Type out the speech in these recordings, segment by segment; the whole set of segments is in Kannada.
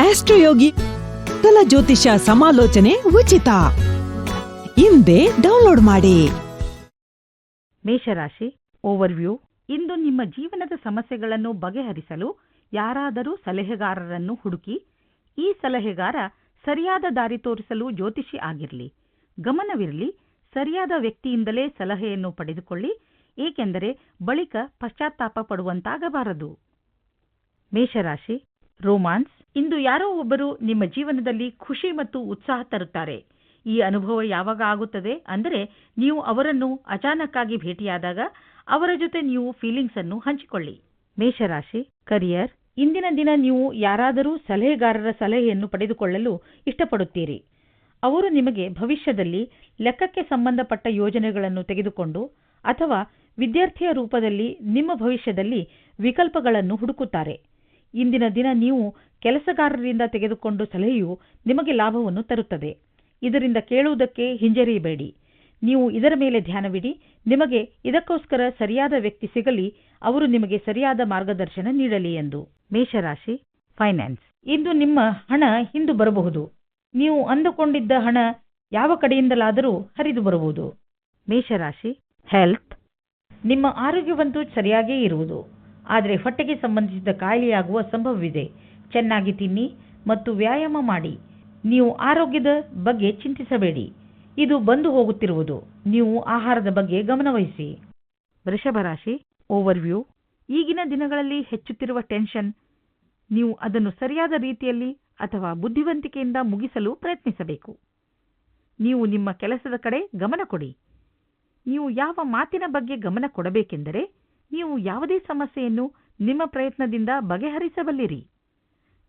ಆಸ್ಟ್ರೋಯೋಗಿ ಕಲ ಜ್ಯೋತಿಷ ಸಮಾಲೋಚನೆ ಉಚಿತ. ಹಿಂದೆ ಡೌನ್ಲೋಡ್ ಮಾಡಿ. ಮೇಷರಾಶಿ, ಓವರ್ವ್ಯೂ. ಇಂದು ನಿಮ್ಮ ಜೀವನದ ಸಮಸ್ಯೆಗಳನ್ನು ಬಗೆಹರಿಸಲು ಯಾರಾದರೂ ಸಲಹೆಗಾರರನ್ನು ಹುಡುಕಿ, ಈ ಸಲಹೆಗಾರ ಸರಿಯಾದ ದಾರಿ ತೋರಿಸಲು ಜ್ಯೋತಿಷಿ ಆಗಿರಲಿ. ಗಮನವಿರಲಿ, ಸರಿಯಾದ ವ್ಯಕ್ತಿಯಿಂದಲೇ ಸಲಹೆಯನ್ನು ಪಡೆದುಕೊಳ್ಳಿ, ಏಕೆಂದರೆ ಬಳಿಕ ಪಶ್ಚಾತ್ತಾಪ ಪಡುವಂತಾಗಬಾರದು. ಮೇಷರಾಶಿ, ರೋಮಾನ್ಸ್ ಇಂದು ಯಾರೋ ಒಬ್ಬರು ನಿಮ್ಮ ಜೀವನದಲ್ಲಿ ಖುಷಿ ಮತ್ತು ಉತ್ಸಾಹ ತರುತ್ತಾರೆ. ಈ ಅನುಭವ ಯಾವಾಗ ಆಗುತ್ತದೆ ಅಂದರೆ ನೀವು ಅವರನ್ನು ಅಚಾನಕ್ಕಾಗಿ ಭೇಟಿಯಾದಾಗ ಅವರ ಜೊತೆ ನೀವು ಫೀಲಿಂಗ್ಸ್ ಅನ್ನು ಹಂಚಿಕೊಳ್ಳಿ. ಮೇಷರಾಶಿ ಕರಿಯರ್ ಇಂದಿನ ದಿನ ನೀವು ಯಾರಾದರೂ ಸಲಹೆಗಾರರ ಸಲಹೆಯನ್ನು ಪಡೆದುಕೊಳ್ಳಲು ಇಷ್ಟಪಡುತ್ತೀರಿ. ಅವರು ನಿಮಗೆ ಭವಿಷ್ಯದಲ್ಲಿ ಲೆಕ್ಕಕ್ಕೆ ಸಂಬಂಧಪಟ್ಟ ಯೋಜನೆಗಳನ್ನು ತೆಗೆದುಕೊಂಡು ಅಥವಾ ವಿದ್ಯಾರ್ಥಿಯ ರೂಪದಲ್ಲಿ ನಿಮ್ಮ ಭವಿಷ್ಯದಲ್ಲಿ ವಿಕಲ್ಪಗಳನ್ನು ಹುಡುಕುತ್ತಾರೆ. ಇಂದಿನ ದಿನ ನೀವು ಕೆಲಸಗಾರರಿಂದ ತೆಗೆದುಕೊಂಡು ಸಲಹೆಯು ನಿಮಗೆ ಲಾಭವನ್ನು ತರುತ್ತದೆ. ಇದರಿಂದ ಕೇಳುವುದಕ್ಕೆ ಹಿಂಜರಿಯಬೇಡಿ. ನೀವು ಇದರ ಮೇಲೆ ಧ್ಯಾನವಿಡಿ. ನಿಮಗೆ ಇದಕ್ಕೋಸ್ಕರ ಸರಿಯಾದ ವ್ಯಕ್ತಿ ಸಿಗಲಿ. ಅವರು ನಿಮಗೆ ಸರಿಯಾದ ಮಾರ್ಗದರ್ಶನ ನೀಡಲಿ ಎಂದು. ಮೇಷರಾಶಿ ಫೈನಾನ್ಸ್ ಇಂದು ನಿಮ್ಮ ಹಣ ಹಿಂದು ಬರಬಹುದು. ನೀವು ಅಂದುಕೊಂಡಿದ್ದ ಹಣ ಯಾವ ಕಡೆಯಿಂದಲಾದರೂ ಹರಿದು ಬರುವುದು ಮೇಷರಾಶಿ ಹೆಲ್ತ್ ನಿಮ್ಮ ಆರೋಗ್ಯವಂತೂ ಸರಿಯಾಗೇ ಇರುವುದು. ಆದರೆ ಹೊಟ್ಟೆಗೆ ಸಂಬಂಧಿಸಿದ ಕಾಯಿಲೆಯಾಗುವ ಸಂಭವವಿದೆ. ಚೆನ್ನಾಗಿ ತಿನ್ನಿ ಮತ್ತು ವ್ಯಾಯಾಮ ಮಾಡಿ. ನೀವು ಆರೋಗ್ಯದ ಬಗ್ಗೆ ಚಿಂತಿಸಬೇಡಿ. ಇದು ಬಂದು ಹೋಗುತ್ತಿರುವುದು. ನೀವು ಆಹಾರದ ಬಗ್ಗೆ ಗಮನವಹಿಸಿ. ವೃಷಭ ರಾಶಿ ಓವರ್ವ್ಯೂ ಈಗಿನ ದಿನಗಳಲ್ಲಿ ಹೆಚ್ಚುತ್ತಿರುವ ಟೆನ್ಷನ್ ನೀವು ಅದನ್ನು ಸರಿಯಾದ ರೀತಿಯಲ್ಲಿ ಅಥವಾ ಬುದ್ಧಿವಂತಿಕೆಯಿಂದ ಮುಗಿಸಲು ಪ್ರಯತ್ನಿಸಬೇಕು. ನೀವು ನಿಮ್ಮ ಕೆಲಸದ ಕಡೆ ಗಮನ ಕೊಡಿ. ನೀವು ಯಾವ ಮಾತಿನ ಬಗ್ಗೆ ಗಮನ ಕೊಡಬೇಕೆಂದರೆ ನೀವು ಯಾವುದೇ ಸಮಸ್ಯೆಯನ್ನು ನಿಮ್ಮ ಪ್ರಯತ್ನದಿಂದ ಬಗೆಹರಿಸಬಲ್ಲಿರಿ.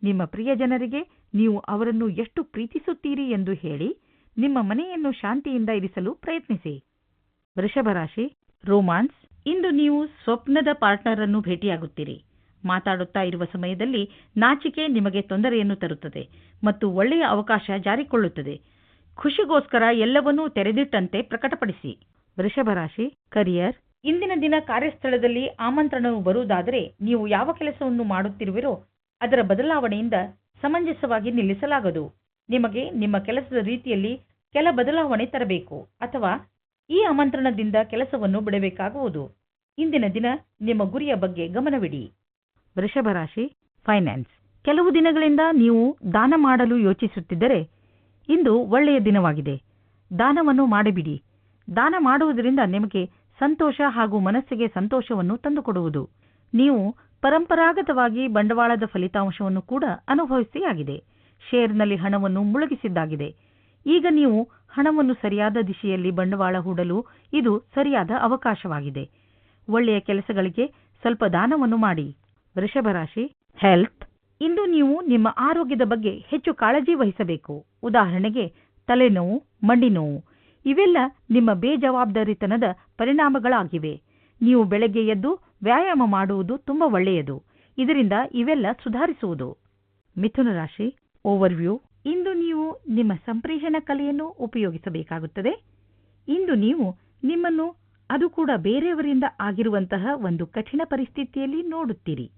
ನಿಮ್ಮ ಪ್ರಿಯ ಜನರಿಗೆ ನೀವು ಅವರನ್ನು ಎಷ್ಟು ಪ್ರೀತಿಸುತ್ತೀರಿ ಎಂದು ಹೇಳಿ ನಿಮ್ಮ ಮನೆಯನ್ನು ಶಾಂತಿಯಿಂದ ಇರಿಸಲು ಪ್ರಯತ್ನಿಸಿ. ವೃಷಭ ರಾಶಿ, ರೋಮಾನ್ಸ್, ಇಂದು ನೀವು ಸ್ವಪ್ನದ ಪಾರ್ಟ್ನರ್ ಅನ್ನು ಭೇಟಿಯಾಗುತ್ತೀರಿ. ಮಾತಾಡುತ್ತಾ ಇರುವ ಸಮಯದಲ್ಲಿ ನಾಚಿಕೆ ನಿಮಗೆ ತೊಂದರೆಯನ್ನು ತರುತ್ತದೆ ಮತ್ತು ಒಳ್ಳೆಯ ಅವಕಾಶ ಜಾರಿಕೊಳ್ಳುತ್ತದೆ. ಖುಷಿಗೋಸ್ಕರ ಎಲ್ಲವನ್ನೂ ತೆರೆದಿಟ್ಟಂತೆ ಪ್ರಕಟಪಡಿಸಿ. ವೃಷಭ ರಾಶಿ, ಕರಿಯರ್ ಇಂದಿನ ದಿನ ಕಾರ್ಯಸ್ಥಳದಲ್ಲಿ ಆಮಂತ್ರಣವು ಬರುವುದಾದರೆ ನೀವು ಯಾವ ಕೆಲಸವನ್ನು ಮಾಡುತ್ತಿರುವಿರೋ ಅದರ ಬದಲಾವಣೆಯಿಂದ ಸಮಂಜಸವಾಗಿ ನಿಲ್ಲಿಸಲಾಗದು. ನಿಮಗೆ ನಿಮ್ಮ ಕೆಲಸದ ರೀತಿಯಲ್ಲಿ ಕೆಲ ಬದಲಾವಣೆ ತರಬೇಕು ಅಥವಾ ಈ ಆಮಂತ್ರಣದಿಂದ ಕೆಲಸವನ್ನು ಬಿಡಬೇಕಾಗುವುದು. ಇಂದಿನ ದಿನ ನಿಮ್ಮ ಗುರಿಯ ಬಗ್ಗೆ ಗಮನವಿಡಿ. ವೃಷಭ ರಾಶಿ, ಫೈನಾನ್ಸ್. ಕೆಲವು ದಿನಗಳಿಂದ ನೀವು ದಾನ ಮಾಡಲು ಯೋಚಿಸುತ್ತಿದ್ದರೆ ಇಂದು ಒಳ್ಳೆಯ ದಿನವಾಗಿದೆ. ದಾನವನ್ನು ಮಾಡಿಬಿಡಿ. ದಾನ ಮಾಡುವುದರಿಂದ ನಿಮಗೆ ಸಂತೋಷ ಹಾಗೂ ಮನಸ್ಸಿಗೆ ಸಂತೋಷವನ್ನು ತಂದುಕೊಡುವುದು. ನೀವು ಪರಂಪರಾಗತವಾಗಿ ಬಂಡವಾಳದ ಫಲಿತಾಂಶವನ್ನು ಕೂಡ ಅನುಭವಿಸಿಯಾಗಿದೆ. ಶೇರ್ನಲ್ಲಿ ಹಣವನ್ನು ಮುಳುಗಿಸಿದ್ದಾಗಿದೆ. ಈಗ ನೀವು ಹಣವನ್ನು ಸರಿಯಾದ ದಿಶೆಯಲ್ಲಿ ಬಂಡವಾಳ ಹೂಡಲು ಇದು ಸರಿಯಾದ ಅವಕಾಶವಾಗಿದೆ. ಒಳ್ಳೆಯ ಕೆಲಸಗಳಿಗೆ ಸ್ವಲ್ಪ ದಾನವನ್ನು ಮಾಡಿ. ವೃಷಭ ರಾಶಿ, ಹೆಲ್ತ್. ಇಂದು ನೀವು ನಿಮ್ಮ ಆರೋಗ್ಯದ ಬಗ್ಗೆ ಹೆಚ್ಚು ಕಾಳಜಿ ವಹಿಸಬೇಕು. ಉದಾಹರಣೆಗೆ ತಲೆನೋವು ಮಂಡಿ ನೋವು ಇವೆಲ್ಲ ನಿಮ್ಮ ಬೇಜವಾಬ್ದಾರಿತನದ ಪರಿಣಾಮಗಳಾಗಿವೆ. ನೀವು ಬೆಳಗ್ಗೆ ಎದ್ದು ವ್ಯಾಯಾಮ ಮಾಡುವುದು ತುಂಬಾ ಒಳ್ಳೆಯದು. ಇದರಿಂದ ಇವೆಲ್ಲ ಸುಧಾರಿಸುವುದು. ಮಿಥುನ ರಾಶಿ ಓವರ್ವ್ಯೂ ಇಂದು ನೀವು ನಿಮ್ಮ ಸಂಪ್ರೇಷಣ ಕಲೆಯನ್ನು ಉಪಯೋಗಿಸಬೇಕಾಗುತ್ತದೆ. ಇಂದು ನೀವು ನಿಮ್ಮನ್ನು ಅದು ಕೂಡ ಬೇರೆಯವರಿಂದ ಆಗಿರುವಂತಹ ಒಂದು ಕಠಿಣ ಪರಿಸ್ಥಿತಿಯಲ್ಲಿ ನೋಡುತ್ತೀರಿ.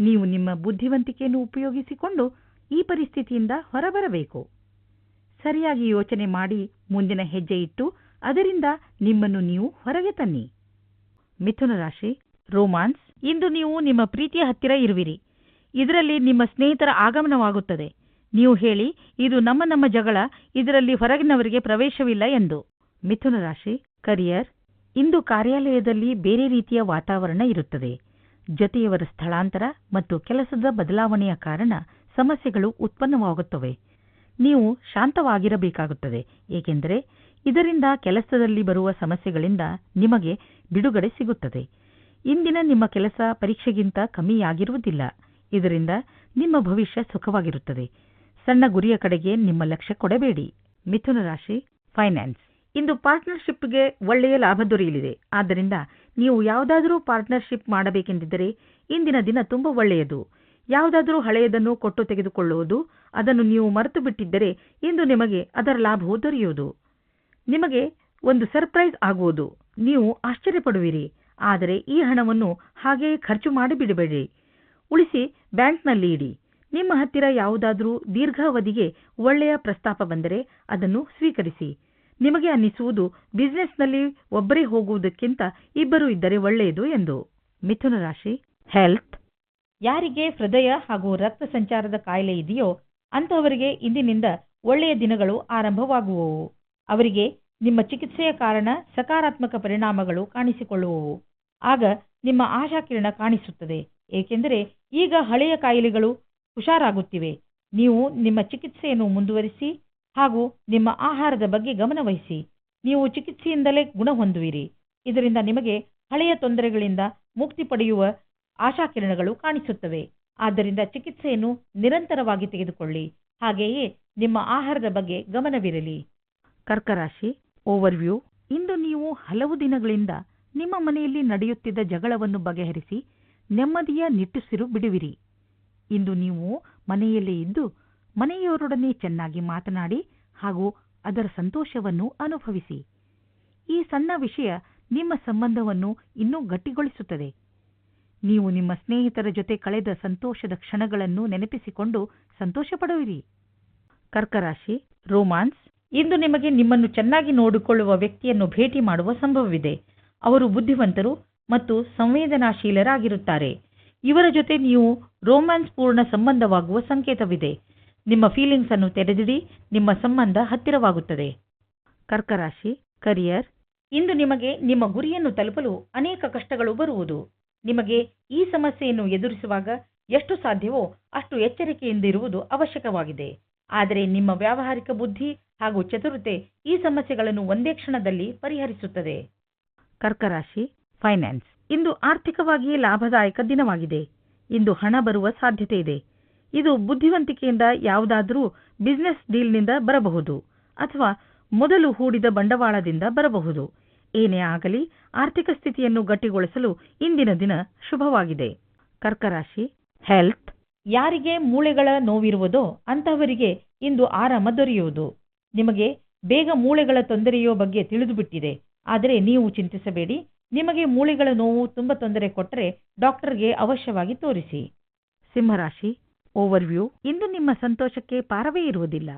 ನೀವು ನಿಮ್ಮ ಬುದ್ಧಿವಂತಿಕೆಯನ್ನು ಉಪಯೋಗಿಸಿಕೊಂಡು ಈ ಪರಿಸ್ಥಿತಿಯಿಂದ ಹೊರಬರಬೇಕು. ಸರಿಯಾಗಿ ಯೋಚನೆ ಮಾಡಿ ಮುಂದಿನ ಹೆಜ್ಜೆ ಇಟ್ಟು ಅದರಿಂದ ನಿಮ್ಮನ್ನು ನೀವು ಹೊರಗೆ ತನ್ನಿ. ಮಿಥುನ ರಾಶಿ, ರೋಮಾನ್ಸ್. ಇಂದು ನೀವು ನಿಮ್ಮ ಪ್ರೀತಿಯ ಹತ್ತಿರ ಇರುವಿರಿ. ಇದರಲ್ಲಿ ನಿಮ್ಮ ಸ್ನೇಹಿತರ ಆಗಮನವಾಗುತ್ತದೆ. ನೀವು ಹೇಳಿ, ಇದು ನಮ್ಮ ನಮ್ಮ ಜಗಳ, ಇದರಲ್ಲಿ ಹೊರಗಿನವರಿಗೆ ಪ್ರವೇಶವಿಲ್ಲ ಎಂದು. ಮಿಥುನ ರಾಶಿ, ಕರಿಯರ್. ಇಂದು ಕಾರ್ಯಾಲಯದಲ್ಲಿ ಬೇರೆ ರೀತಿಯ ವಾತಾವರಣ ಇರುತ್ತದೆ. ಜೊತೆಯವರ ಸ್ಥಳಾಂತರ ಮತ್ತು ಕೆಲಸದ ಬದಲಾವಣೆಯ ಕಾರಣ ಸಮಸ್ಯೆಗಳು ಉತ್ಪನ್ನವಾಗುತ್ತವೆ. ನೀವು ಶಾಂತವಾಗಿರಬೇಕಾಗುತ್ತದೆ. ಏಕೆಂದರೆ ಇದರಿಂದ ಕೆಲಸದಲ್ಲಿ ಬರುವ ಸಮಸ್ಯೆಗಳಿಂದ ನಿಮಗೆ ಬಿಡುಗಡೆ ಸಿಗುತ್ತದೆ. ಇಂದಿನ ನಿಮ್ಮ ಕೆಲಸ ಪರೀಕ್ಷೆಗಿಂತ ಕಮ್ಮಿಯಾಗಿರುವುದಿಲ್ಲ. ಇದರಿಂದ ನಿಮ್ಮ ಭವಿಷ್ಯ ಸುಖವಾಗಿರುತ್ತದೆ. ಸಣ್ಣ ಗುರಿಯ ಕಡೆಗೆ ನಿಮ್ಮ ಲಕ್ಷ್ಯ ಕೊಡಬೇಡಿ. ಮಿಥುನ ರಾಶಿ ಫೈನಾನ್ಸ್ ಇಂದು ಪಾರ್ಟ್ನರ್ಶಿಪ್ಗೆ ಒಳ್ಳೆಯ ಲಾಭ ದೊರೆಯಲಿದೆ. ಆದ್ದರಿಂದ ನೀವು ಯಾವುದಾದರೂ ಪಾರ್ಟ್ನರ್ಶಿಪ್ ಮಾಡಬೇಕೆಂದಿದ್ದರೆ ಇಂದಿನ ದಿನ ತುಂಬಾ ಒಳ್ಳೆಯದು. ಯಾವುದಾದರೂ ಹಳೆಯದನ್ನು ಕೊಟ್ಟು ತೆಗೆದುಕೊಳ್ಳುವುದು, ಅದನ್ನು ನೀವು ಮರೆತು ಬಿಟ್ಟಿದ್ದರೆ ಇಂದು ನಿಮಗೆ ಅದರ ಲಾಭವು ದೊರೆಯುವುದು. ನಿಮಗೆ ಒಂದು ಸರ್ಪ್ರೈಸ್ ಆಗುವುದು. ನೀವು ಆಶ್ಚರ್ಯಪಡುವಿರಿ. ಆದರೆ ಈ ಹಣವನ್ನು ಹಾಗೆಯೇ ಖರ್ಚು ಮಾಡಿಬಿಡಬೇಡಿ. ಉಳಿಸಿ ಬ್ಯಾಂಕ್ನಲ್ಲಿ ಇಡಿ. ನಿಮ್ಮ ಹತ್ತಿರ ಯಾವುದಾದರೂ ದೀರ್ಘಾವಧಿಗೆ ಒಳ್ಳೆಯ ಪ್ರಸ್ತಾಪ ಬಂದರೆ ಅದನ್ನು ಸ್ವೀಕರಿಸಿ. ನಿಮಗೆ ಅನ್ನಿಸುವುದು ಬಿಸಿನೆಸ್ನಲ್ಲಿ ಒಬ್ಬರೇ ಹೋಗುವುದಕ್ಕಿಂತ ಇಬ್ಬರು ಇದ್ದರೆ ಒಳ್ಳೆಯದು ಎಂದು. ಮಿಥುನ ರಾಶಿ. ಹೆಲ್ತ್. ಯಾರಿಗೆ ಹೃದಯ ಹಾಗೂ ರಕ್ತ ಸಂಚಾರದ ಕಾಯಿಲೆ ಇದೆಯೋ ಅಂತಹವರಿಗೆ ಇಂದಿನಿಂದ ಒಳ್ಳೆಯ ದಿನಗಳು ಆರಂಭವಾಗುವವು. ಅವರಿಗೆ ನಿಮ್ಮ ಚಿಕಿತ್ಸೆಯ ಕಾರಣ ಸಕಾರಾತ್ಮಕ ಪರಿಣಾಮಗಳು ಕಾಣಿಸಿಕೊಳ್ಳುವವು. ಆಗ ನಿಮ್ಮ ಆಶಾಕಿರಣ ಕಾಣಿಸುತ್ತದೆ. ಏಕೆಂದರೆ ಈಗ ಹಳೆಯ ಕಾಯಿಲೆಗಳು ಹುಷಾರಾಗುತ್ತಿವೆ. ನೀವು ನಿಮ್ಮ ಚಿಕಿತ್ಸೆಯನ್ನು ಮುಂದುವರಿಸಿ ಹಾಗೂ ನಿಮ್ಮ ಆಹಾರದ ಬಗ್ಗೆ ಗಮನವಹಿಸಿ. ನೀವು ಚಿಕಿತ್ಸೆಯಿಂದಲೇ ಗುಣ ಹೊಂದುವಿರಿ. ಇದರಿಂದ ನಿಮಗೆ ಹಳೆಯ ತೊಂದರೆಗಳಿಂದ ಮುಕ್ತಿ ಪಡೆಯುವ ಆಶಾಕಿರಣಗಳು ಕಾಣಿಸುತ್ತವೆ. ಆದ್ದರಿಂದ ಚಿಕಿತ್ಸೆಯನ್ನು ನಿರಂತರವಾಗಿ ತೆಗೆದುಕೊಳ್ಳಿ. ಹಾಗೆಯೇ ನಿಮ್ಮ ಆಹಾರದ ಬಗ್ಗೆ ಗಮನವಿರಲಿ. ಕರ್ಕರಾಶಿ ಓವರ್ವ್ಯೂ ಇಂದು ನೀವು ಹಲವು ದಿನಗಳಿಂದ ನಿಮ್ಮ ಮನೆಯಲ್ಲಿ ನಡೆಯುತ್ತಿದ್ದ ಜಗಳವನ್ನು ಬಗೆಹರಿಸಿ ನೆಮ್ಮದಿಯ ನಿಟ್ಟುಸಿರು ಬಿಡುವಿರಿ. ಇಂದು ನೀವು ಮನೆಯಲ್ಲೇ ಇದ್ದು ಮನೆಯವರೊಡನೆ ಚೆನ್ನಾಗಿ ಮಾತನಾಡಿ ಹಾಗೂ ಅದರ ಸಂತೋಷವನ್ನು ಅನುಭವಿಸಿ. ಈ ಸಣ್ಣ ವಿಷಯ ನಿಮ್ಮ ಸಂಬಂಧವನ್ನು ಇನ್ನೂ ಗಟ್ಟಿಗೊಳಿಸುತ್ತದೆ. ನೀವು ನಿಮ್ಮ ಸ್ನೇಹಿತರ ಜೊತೆ ಕಳೆದ ಸಂತೋಷದ ಕ್ಷಣಗಳನ್ನು ನೆನಪಿಸಿಕೊಂಡು ಸಂತೋಷಪಡುವಿರಿ ಕರ್ಕರಾಶಿ ರೋಮಾನ್ಸ್ ಇಂದು ನಿಮಗೆ ನಿಮ್ಮನ್ನು ಚೆನ್ನಾಗಿ ನೋಡಿಕೊಳ್ಳುವ ವ್ಯಕ್ತಿಯನ್ನು ಭೇಟಿ ಮಾಡುವ ಸಂಭವವಿದೆ. ಅವರು ಬುದ್ಧಿವಂತರು ಮತ್ತು ಸಂವೇದನಾಶೀಲರಾಗಿರುತ್ತಾರೆ. ಇವರ ಜೊತೆ ನೀವು ರೋಮ್ಯಾನ್ಸ್ ಪೂರ್ಣ ಸಂಬಂಧವಾಗುವ ಸಂಕೇತವಿದೆ. ನಿಮ್ಮ ಫೀಲಿಂಗ್ಸ್ ಅನ್ನು ತೆರೆದಿಡಿ, ನಿಮ್ಮ ಸಂಬಂಧ ಹತ್ತಿರವಾಗುತ್ತದೆ. ಕರ್ಕರಾಶಿ ಕರಿಯರ್ ಇಂದು ನಿಮಗೆ ನಿಮ್ಮ ಗುರಿಯನ್ನು ತಲುಪಲು ಅನೇಕ ಕಷ್ಟಗಳು ಬರುವುದು. ನಿಮಗೆ ಈ ಸಮಸ್ಯೆಯನ್ನು ಎದುರಿಸುವಾಗ ಎಷ್ಟು ಸಾಧ್ಯವೋ ಅಷ್ಟು ಎಚ್ಚರಿಕೆಯಿಂದಿರುವುದು ಅವಶ್ಯಕವಾಗಿದೆ. ಆದರೆ ನಿಮ್ಮ ವ್ಯಾವಹಾರಿಕ ಬುದ್ಧಿ ಹಾಗೂ ಚತುರತೆ ಈ ಸಮಸ್ಯೆಗಳನ್ನು ಒಂದೇ ಕ್ಷಣದಲ್ಲಿ ಪರಿಹರಿಸುತ್ತದೆ. ಕರ್ಕರಾಶಿ ಫೈನಾನ್ಸ್. ಇಂದು ಆರ್ಥಿಕವಾಗಿ ಲಾಭದಾಯಕ ದಿನವಾಗಿದೆ. ಇಂದು ಹಣ ಬರುವ ಸಾಧ್ಯತೆ ಇದೆ. ಇದು ಬುದ್ಧಿವಂತಿಕೆಯಿಂದ ಯಾವುದಾದರೂ ಬಿಸ್ನೆಸ್ ಡೀಲ್ನಿಂದ ಬರಬಹುದು ಅಥವಾ ಮೊದಲು ಹೂಡಿದ ಬಂಡವಾಳದಿಂದ ಬರಬಹುದು. ಏನೇ ಆಗಲಿ ಆರ್ಥಿಕ ಸ್ಥಿತಿಯನ್ನು ಗಟ್ಟಿಗೊಳಿಸಲು ಇಂದಿನ ದಿನ ಶುಭವಾಗಿದೆ. ಕರ್ಕರಾಶಿ ಹೆಲ್ತ್. ಯಾರಿಗೆ ಮೂಳೆಗಳ ನೋವಿರುವುದೋ ಅಂತಹವರಿಗೆ ಇಂದು ಆರಾಮ ದೊರೆಯುವುದು. ನಿಮಗೆ ಬೇಗ ಮೂಳೆಗಳ ತೊಂದರೆಯೋ ಬಗ್ಗೆ ತಿಳಿದುಬಿಟ್ಟಿದೆ. ಆದರೆ ನೀವು ಚಿಂತಿಸಬೇಡಿ. ನಿಮಗೆ ಮೂಳೆಗಳ ನೋವು ತುಂಬಾ ತೊಂದರೆ ಕೊಟ್ಟರೆ ಡಾಕ್ಟರ್ಗೆ ಅವಶ್ಯವಾಗಿ ತೋರಿಸಿ. ಸಿಂಹರಾಶಿ ಓವರ್ವ್ಯೂ ಇಂದು ನಿಮ್ಮ ಸಂತೋಷಕ್ಕೆ ಪಾರವೇ ಇರುವುದಿಲ್ಲ.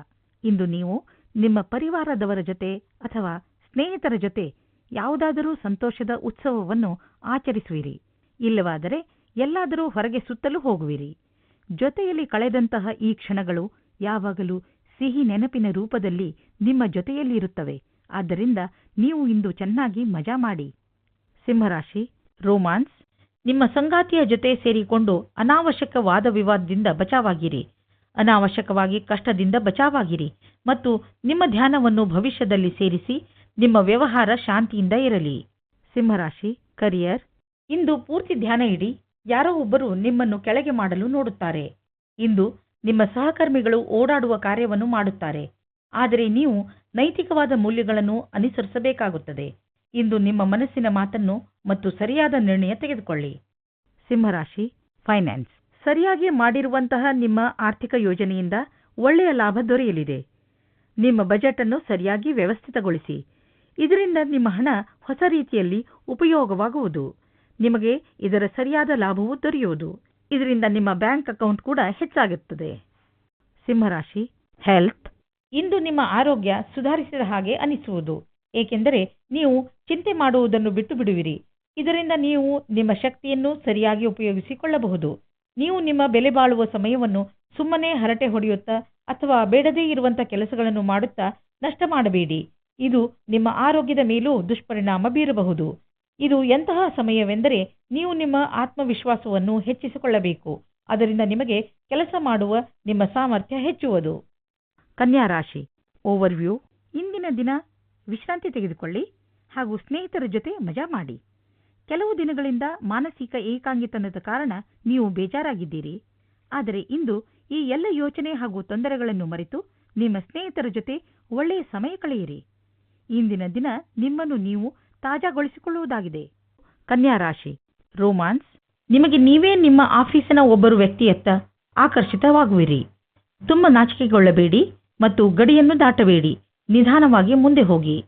ಇಂದು ನೀವು ನಿಮ್ಮ ಪರಿವಾರದವರ ಜೊತೆ ಅಥವಾ ಸ್ನೇಹಿತರ ಜೊತೆ ಯಾವುದಾದರೂ ಸಂತೋಷದ ಉತ್ಸವವನ್ನು ಆಚರಿಸುವಿರಿ. ಇಲ್ಲವಾದರೆ ಎಲ್ಲಾದರೂ ಹೊರಗೆ ಸುತ್ತಲೂ ಹೋಗುವಿರಿ. ಜೊತೆಯಲ್ಲಿ ಕಳೆದಂತಹ ಈ ಕ್ಷಣಗಳು ಯಾವಾಗಲೂ ಸಿಹಿ ನೆನಪಿನ ರೂಪದಲ್ಲಿ ನಿಮ್ಮ ಜೊತೆಯಲ್ಲಿರುತ್ತವೆ. ಆದ್ದರಿಂದ ನೀವು ಇಂದು ಚೆನ್ನಾಗಿ ಮಜಾ ಮಾಡಿ. ಸಿಂಹರಾಶಿ, ರೋಮಾನ್ಸ್, ನಿಮ್ಮ ಸಂಗಾತಿಯ ಜೊತೆ ಸೇರಿಕೊಂಡು ಅನಾವಶ್ಯಕ ವಾದ ವಿವಾದದಿಂದ ಬಚಾವಾಗಿರಿ. ಅನಾವಶ್ಯಕವಾಗಿ ಕಷ್ಟದಿಂದ ಬಚಾವಾಗಿರಿ ಮತ್ತು ನಿಮ್ಮ ಧ್ಯಾನವನ್ನು ಭವಿಷ್ಯದಲ್ಲಿ ಸೇರಿಸಿ ನಿಮ್ಮ ವ್ಯವಹಾರ ಶಾಂತಿಯಿಂದ ಇರಲಿ. ಸಿಂಹರಾಶಿ, ಕರಿಯರ್, ಇಂದು ಪೂರ್ತಿ ಧ್ಯಾನ ಇಡಿ. ಯಾರೋ ಒಬ್ಬರು ನಿಮ್ಮನ್ನು ಕೆಳಗೆ ಮಾಡಲು ನೋಡುತ್ತಾರೆ. ಇಂದು ನಿಮ್ಮ ಸಹಕರ್ಮಿಗಳು ಓಡಾಡುವ ಕಾರ್ಯವನ್ನು ಮಾಡುತ್ತಾರೆ. ಆದರೆ ನೀವು ನೈತಿಕವಾದ ಮೌಲ್ಯಗಳನ್ನು ಅನುಸರಿಸಬೇಕಾಗುತ್ತದೆ. ಇಂದು ನಿಮ್ಮ ಮನಸ್ಸಿನ ಮಾತನ್ನು ಮತ್ತು ಸರಿಯಾದ ನಿರ್ಣಯ ತೆಗೆದುಕೊಳ್ಳಿ. ಸಿಂಹರಾಶಿ, ಫೈನಾನ್ಸ್. ಸರಿಯಾಗಿ ಮಾಡಿರುವಂತಹ ನಿಮ್ಮ ಆರ್ಥಿಕ ಯೋಜನೆಯಿಂದ ಒಳ್ಳೆಯ ಲಾಭ ದೊರೆಯಲಿದೆ. ನಿಮ್ಮ ಬಜೆಟ್ ಅನ್ನು ಸರಿಯಾಗಿ ವ್ಯವಸ್ಥಿತಗೊಳಿಸಿ. ಇದರಿಂದ ನಿಮ್ಮ ಹಣ ಹೊಸ ರೀತಿಯಲ್ಲಿ ಉಪಯೋಗವಾಗುವುದು. ನಿಮಗೆ ಇದರ ಸರಿಯಾದ ಲಾಭವು ದೊರೆಯುವುದು. ಇದರಿಂದ ನಿಮ್ಮ ಬ್ಯಾಂಕ್ ಅಕೌಂಟ್ ಕೂಡ ಹೆಚ್ಚಾಗುತ್ತದೆ. ಸಿಂಹರಾಶಿ, ಹೆಲ್ತ್. ಇಂದು ನಿಮ್ಮ ಆರೋಗ್ಯ ಸುಧಾರಿಸಿದ ಹಾಗೆ ಅನಿಸುವುದು. ಏಕೆಂದರೆ ನೀವು ಚಿಂತೆ ಮಾಡುವುದನ್ನು ಬಿಟ್ಟು ಬಿಡುವಿರಿ. ಇದರಿಂದ ನೀವು ನಿಮ್ಮ ಶಕ್ತಿಯನ್ನು ಸರಿಯಾಗಿ ಉಪಯೋಗಿಸಿಕೊಳ್ಳಬಹುದು. ನೀವು ನಿಮ್ಮ ಬೆಲೆ ಬಾಳುವ ಸಮಯವನ್ನು ಸುಮ್ಮನೆ ಹರಟೆ ಹೊಡೆಯುತ್ತಾ ಅಥವಾ ಬೇಡದೇ ಇರುವಂತ ಕೆಲಸಗಳನ್ನು ಮಾಡುತ್ತಾ ನಷ್ಟ ಮಾಡಬೇಡಿ. ಇದು ನಿಮ್ಮ ಆರೋಗ್ಯದ ಮೇಲೂ ದುಷ್ಪರಿಣಾಮ ಬೀರಬಹುದು. ಇದು ಎಂತಹ ಸಮಯವೆಂದರೆ ನೀವು ನಿಮ್ಮ ಆತ್ಮವಿಶ್ವಾಸವನ್ನು ಹೆಚ್ಚಿಸಿಕೊಳ್ಳಬೇಕು. ಅದರಿಂದ ನಿಮಗೆ ಕೆಲಸ ಮಾಡುವ ನಿಮ್ಮ ಸಾಮರ್ಥ್ಯ ಹೆಚ್ಚುವುದು. ಕನ್ಯಾ ರಾಶಿ ಓವರ್ವ್ಯೂ ಇಂದಿನ ದಿನ ವಿಶ್ರಾಂತಿ ತೆಗೆದುಕೊಳ್ಳಿ ಹಾಗೂ ಸ್ನೇಹಿತರ ಜೊತೆ ಮಜಾ ಮಾಡಿ. ಕೆಲವು ದಿನಗಳಿಂದ ಮಾನಸಿಕ ಏಕಾಂಗಿತನದ ಕಾರಣ ನೀವು ಬೇಜಾರಾಗಿದ್ದೀರಿ. ಆದರೆ ಇಂದು ಈ ಎಲ್ಲ ಯೋಚನೆ ಹಾಗೂ ತೊಂದರೆಗಳನ್ನು ಮರೆತು ನಿಮ್ಮ ಸ್ನೇಹಿತರ ಜೊತೆ ಒಳ್ಳೆಯ ಸಮಯ ಕಳೆಯಿರಿ. ಇಂದಿನ ದಿನ ನಿಮ್ಮನ್ನು ನೀವು ತಾಜಾಗೊಳಿಸಿಕೊಳ್ಳುವುದಾಗಿದೆ. ಕನ್ಯಾ ರಾಶಿ, ರೋಮಾನ್ಸ್, ನಿಮಗೆ ನೀವೇ ನಿಮ್ಮ ಆಫೀಸಿನ ಒಬ್ಬರು ವ್ಯಕ್ತಿಯತ್ತ ಆಕರ್ಷಿತವಾಗುವಿರಿ. ತುಂಬ ನಾಚಿಕೆಗೊಳ್ಳಬೇಡಿ ಮತ್ತು ಗಡಿಯನ್ನು ದಾಟಬೇಡಿ. ನಿಧಾನವಾಗಿ ಮುಂದೆ ಹೋಗಿ.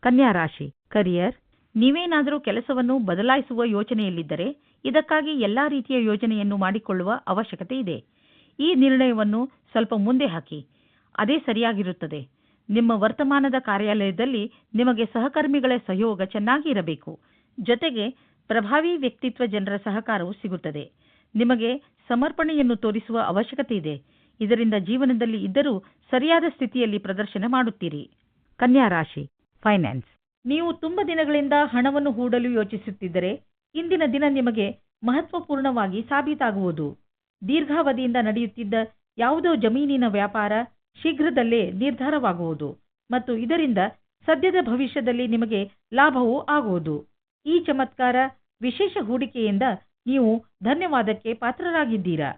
ಕನ್ಯಾ ರಾಶಿ, ಕರಿಯರ್, ನೀವೇನಾದರೂ ಕೆಲಸವನ್ನು ಬದಲಾಯಿಸುವ ಯೋಚನೆಯಲ್ಲಿದ್ದರೆ ಇದಕ್ಕಾಗಿ ಎಲ್ಲಾ ರೀತಿಯ ಯೋಜನೆಯನ್ನು ಮಾಡಿಕೊಳ್ಳುವ ಅವಶ್ಯಕತೆ ಇದೆ. ಈ ನಿರ್ಣಯವನ್ನು ಸ್ವಲ್ಪ ಮುಂದೆ ಹಾಕಿ. ಅದೇ ಸರಿಯಾಗಿರುತ್ತದೆ. ನಿಮ್ಮ ವರ್ತಮಾನದ ಕಾರ್ಯಾಲಯದಲ್ಲಿ ನಿಮಗೆ ಸಹಕರ್ಮಿಗಳ ಸಹಯೋಗ ಚೆನ್ನಾಗಿ ಇರಬೇಕು. ಜೊತೆಗೆ ಪ್ರಭಾವಿ ವ್ಯಕ್ತಿತ್ವ ಜನರ ಸಹಕಾರವು ಸಿಗುತ್ತದೆ. ನಿಮಗೆ ಸಮರ್ಪಣೆಯನ್ನು ತೋರಿಸುವ ಅವಶ್ಯಕತೆ ಇದೆ. ಇದರಿಂದ ಜೀವನದಲ್ಲಿ ಇದ್ದರೂ ಸರಿಯಾದ ಸ್ಥಿತಿಯಲ್ಲಿ ಪ್ರದರ್ಶನ ಮಾಡುತ್ತೀರಿ. ಕನ್ಯಾ ರಾಶಿ, ಫೈನಾನ್ಸ್. ನೀವು ತುಂಬ ದಿನಗಳಿಂದ ಹಣವನ್ನು ಹೂಡಲು ಯೋಚಿಸುತ್ತಿದ್ದರೆ ಇಂದಿನ ದಿನ ನಿಮಗೆ ಮಹತ್ವಪೂರ್ಣವಾಗಿ ಸಾಬೀತಾಗುವುದು. ದೀರ್ಘಾವಧಿಯಿಂದ ನಡೆಯುತ್ತಿದ್ದ ಯಾವುದೋ ಜಮೀನಿನ ವ್ಯಾಪಾರ ಶೀಘ್ರದಲ್ಲೇ ನಿರ್ಧಾರವಾಗುವುದು ಮತ್ತು ಇದರಿಂದ ಸದ್ಯದ ಭವಿಷ್ಯದಲ್ಲಿ ನಿಮಗೆ ಲಾಭವೂ ಆಗುವುದು. ಈ ಚಮತ್ಕಾರ ವಿಶೇಷ ಹೂಡಿಕೆಯಿಂದ ನೀವು ಧನ್ಯವಾದಕ್ಕೆ ಪಾತ್ರರಾಗಿದ್ದೀರಾ.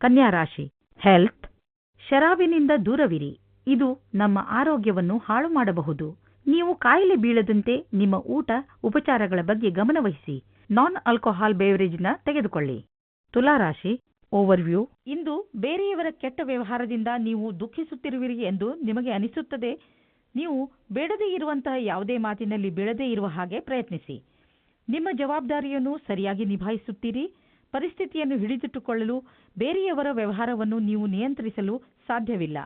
ಕನ್ಯಾ ರಾಶಿ, ಹೆಲ್ತ್, ಶರಾಬಿನಿಂದ ದೂರವಿರಿ. ಇದು ನಮ್ಮ ಆರೋಗ್ಯವನ್ನು ಹಾಳು ಮಾಡಬಹುದು. ನೀವು ಕಾಯಿಲೆ ಬೀಳದಂತೆ ನಿಮ್ಮ ಊಟ, ಉಪಚಾರಗಳ ಬಗ್ಗೆ ಗಮನವಹಿಸಿ. ನಾನ್ ಆಲ್ಕೋಹಾಲ್ ಬೇವರೇಜ್ನ ತೆಗೆದುಕೊಳ್ಳಿ. ತುಲಾರಾಶಿ ಓವರ್ವ್ಯೂ ಇಂದು ಬೇರೆಯವರ ಕೆಟ್ಟ ವ್ಯವಹಾರದಿಂದ ನೀವು ದುಃಖಿಸುತ್ತಿರುವಿರಿ ಎಂದು ನಿಮಗೆ ಅನಿಸುತ್ತದೆ. ನೀವು ಬೇಡದೇ ಇರುವಂತಹ ಯಾವುದೇ ಮಾತಿನಲ್ಲಿ ಬೀಳದೇ ಇರುವ ಹಾಗೆ ಪ್ರಯತ್ನಿಸಿ. ನಿಮ್ಮ ಜವಾಬ್ದಾರಿಯನ್ನು ಸರಿಯಾಗಿ ನಿಭಾಯಿಸುತ್ತೀರಿ. ಪರಿಸ್ಥಿತಿಯನ್ನು ಹಿಡಿದಿಟ್ಟುಕೊಳ್ಳಲು ಬೇರೆಯವರ ವ್ಯವಹಾರವನ್ನು ನೀವು ನಿಯಂತ್ರಿಸಲು ಸಾಧ್ಯವಿಲ್ಲ.